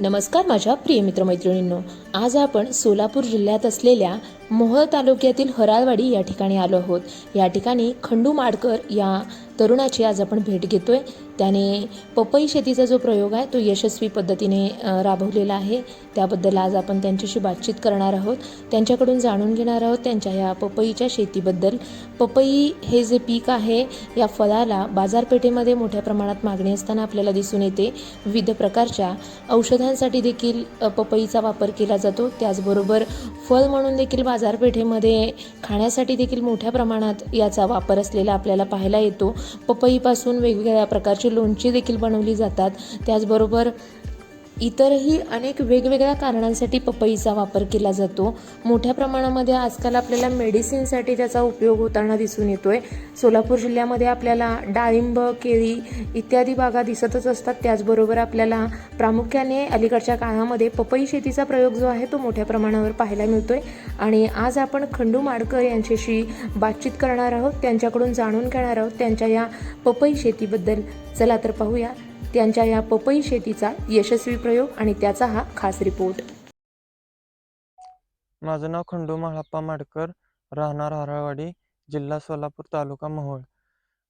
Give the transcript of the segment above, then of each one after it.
नमस्कार माझ्या प्रिय मित्रमैत्रिणींनो आज आपण सोलापूर जिल्ह्यात असलेल्या मोहोळ तालुक्यातील हराळवाडी या ठिकाणी आलो आहोत. या ठिकाणी खंडू माडकर या तरुणाची आज आपण भेट घेतोय. त्याने पपई शेतीचा जो प्रयोग आहे तो यशस्वी पद्धतीने राबवलेला आहे. त्याबद्दल आज आपण त्यांच्याशी बातचीत करणार आहोत. त्यांच्याकडून जाणून घेणार आहोत त्यांच्या या पपईच्या शेतीबद्दल. पपई हे जे पीक आहे या फळाला बाजारपेठेमध्ये मोठ्या प्रमाणात मागणी असताना आपल्याला दिसून येते. विविध प्रकारच्या औषधांसाठी देखील पपईचा वापर केला जातो. त्याचबरोबर फळ म्हणून देखील बाजारपेठेमध्ये खाण्यासाठी देखील मोठ्या प्रमाणात याचा वापर असलेला आपल्याला पाहायला येतो. पपईपासून वेगवेगळ्या प्रकारची लोणची देखील बनवली जातात. त्याचबरोबर इतरही अनेक वेगवेगळ्या कारणांसाठी पपईचा वापर केला जातो. मोठ्या प्रमाणामध्ये आजकाल आपल्याला मेडिसिनसाठी त्याचा उपयोग होताना दिसून येतो आहे सोलापूर जिल्ह्यामध्ये आपल्याला डाळिंब केळी इत्यादी बागा दिसतच असतात. त्याचबरोबर आपल्याला प्रामुख्याने अलीकडच्या काळामध्ये पपई शेतीचा प्रयोग जो आहे तो मोठ्या प्रमाणावर पाहायला मिळतो आहे आणि आज आपण खंडू माडकर यांच्याशी बातचीत करणार आहोत. त्यांच्याकडून जाणून घेणार आहोत. त्यांच्या या पपई शेतीबद्दल. चला तर पाहूया. त्यांच्या या पपई शेतीचा यशस्वी प्रयोग आणि त्याचा हा खास रिपोर्ट. माझं नाव खंडू महाप्पा माडकर राहणार हारळवाडी जिल्हा सोलापूर तालुका मोहोळ.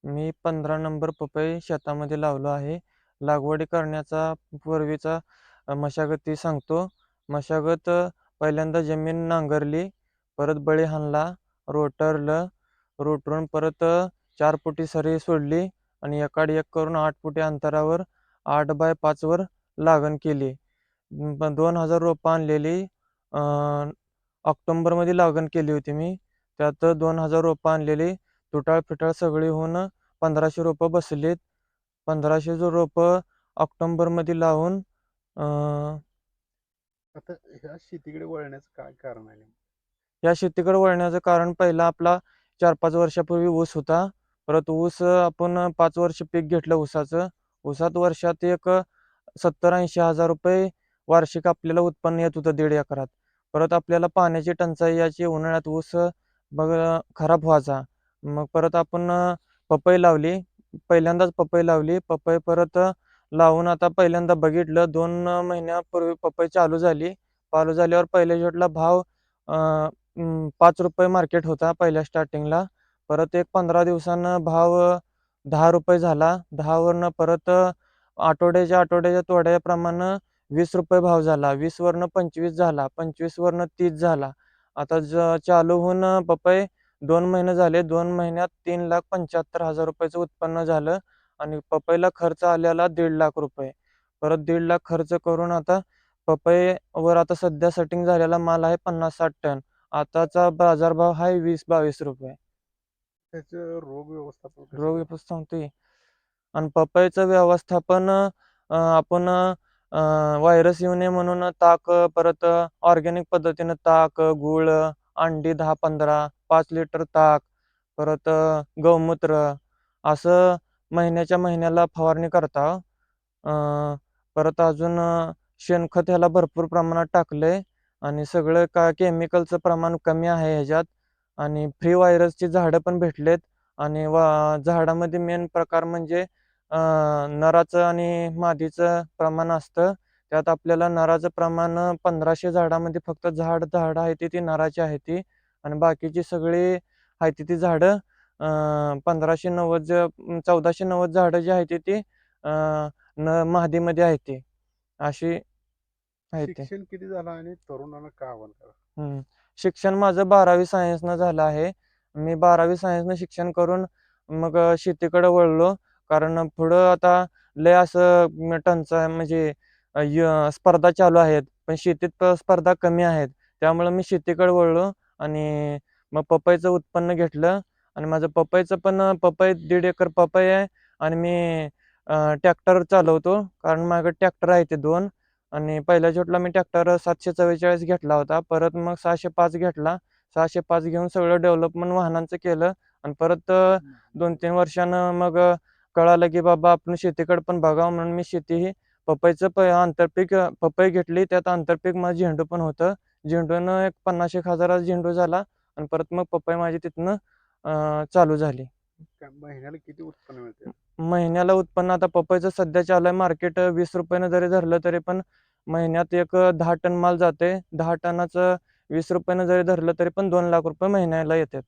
मी पंधरा नंबर पपई शेतामध्ये लावलो आहे. लागवडी करण्याचा पूर्वीचा मशागती सांगतो. मशागत पहिल्यांदा जमीन नांगरली परत बळी हाणला रोटरलं रोटरून परत चार पोटी सरी सोडली आणि एकाड एक करून आठ फुटी अंतरावर आठ बाय पाचवर लागण केली. दोन हजार रोपं आणलेली ऑक्टोंबरमध्ये लागण केली होती मी. त्यात दोन हजार रोपं आणलेली तुटाळ फिटाळ सगळी होऊन पंधराशे रोपं बसलीत. पंधराशे जो रोपं ऑक्टोंबरमध्ये लावून आता ह्या शेतीकडे वळण्याचं काय कारण आहे? या शेतीकडे वळण्याचं कारण पहिला आपला चार पाच वर्षापूर्वी ऊस होता. परत ऊस आपण पाच वर्ष पीक घेतलं ऊसाचं. ऊसात वर्षात एक सत्तर ऐंशी हजार रुपये वार्षिक आपल्याला उत्पन्न येत होतं दीड एकरात. परत आपल्याला पाण्याची टंचाई याची उन्हाळ्यात ऊस मग खराब व्हायचा. मग परत आपण पपई लावली. पहिल्यांदाच पपई लावली. पपई परत लावून आता पहिल्यांदा बघितलं. दोन महिन्यापूर्वी पपई चालू झाली. चालू झाल्यावर पहिल्या शेवटला भाव पाच रुपये मार्केट होता पहिल्या स्टार्टिंगला परत एक पंधरा दिवसानं भाव दहा रुपये झाला. दहावरनं परत आठवड्याच्या आठवड्याच्या तोड्याप्रमाणे वीस रुपये भाव झाला. वीसवरनं पंचवीस झाला. पंचवीसवरनं तीस झाला. आता ज चालू होऊन पपई दोन महिने झाले. दोन महिन्यात तीन लाख पंच्याहत्तर हजार रुपयाचं उत्पन्न झालं आणि पपईला खर्च आलेला दीड लाख रुपये. परत दीड लाख खर्च करून आता पपईवर आता सध्या सेटिंग झालेला माल आहे पन्नास साठ टन. आताचा बाजारभाव आहे वीस बावीस रुपये. त्याचं रोग व्यवस्थापन कसं रोग आहे? व्यवस्था सांगतोय आणि पपईचं व्यवस्थापन अं, आपण व्हायरस येऊ नये म्हणून ताक परत ऑर्गॅनिक पद्धतीनं ताक गुळ अंडी दहा पंधरा पाच लिटर ताक परत गौमूत्र असं महिन्याच्या महिन्याला फवारणी करता अं, परत अजून अं, शेणखत ह्याला भरपूर प्रमाणात टाकलंय आणि सगळं का केमिकलचं प्रमाण कमी आहे ह्याच्यात आणि फ्री व्हायरसची झाडं पण भेटलेत. आणि वा झाडामध्ये मेन प्रकार म्हणजे नराचं आणि मादीचं प्रमाण असतं. त्यात आपल्याला नराचं प्रमाण पंधराशे झाडामध्ये फक्त झाड झाडं आहे ती ती नराची आहे ती. आणि बाकीची सगळी आहे ती ती झाडं पंधराशे नव्वद ज चौदाशे नव्वद झाडं जी आहे ती न महादीमध्ये आहे ती. अशी आहे ते. किती झालं आणि तरुणांना काय आव्हान करा. शिक्षण माझं बारावी सायन्सनं झालं आहे. मी बारावी सायन्सनं शिक्षण करून मग शेतीकडे वळलो. कारण पुढं आता लय असं म, म्हणजे य- स्पर्धा चालू आहेत. पण शेतीत स्पर्धा कमी आहेत. त्यामुळं मी शेतीकडे वळलो आणि मग पपईचं उत्पन्न घेतलं. आणि माझं पपईचं पण पपई दीड एकर पपई आहे. आणि मी ट्रॅक्टर चालवतो. कारण माझ्याकडे ट्रॅक्टर आहे ते दोन. आणि पहिल्या छोटला मी ट्रॅक्टर सातशे चव्वेचाळीस घेतला होता. परत मग सहाशे पाच घेतला. सहाशे पाच घेऊन सगळं डेव्हलपमेंट वाहनांचं केलं. आणि परत दोन तीन वर्षानं मग कळालं की बाबा आपण शेतीकडे पण बघावं म्हणून मी शेती ही पपईचं प आंतरपीक पपई घेतली. त्यात आंतरपीक माझं झेंडू पण होतं. झेंडूनं एक पन्नास एक हजाराचा झेंडू झाला. आणि परत मग पपई माझी तिथनं चालू झाली. महिन्याला किती उत्पन्न मिळते? महिन्याला उत्पन्न आता पपईचं सध्या चालू आहे. मार्केट वीस रुपयानं जरी धरलं तरी पण महिन्यात एक दहा टन माल जाते दहा टनाचं वीस रुपयानं जरी धरलं तरी पण दोन लाख रुपये महिन्याला येतात.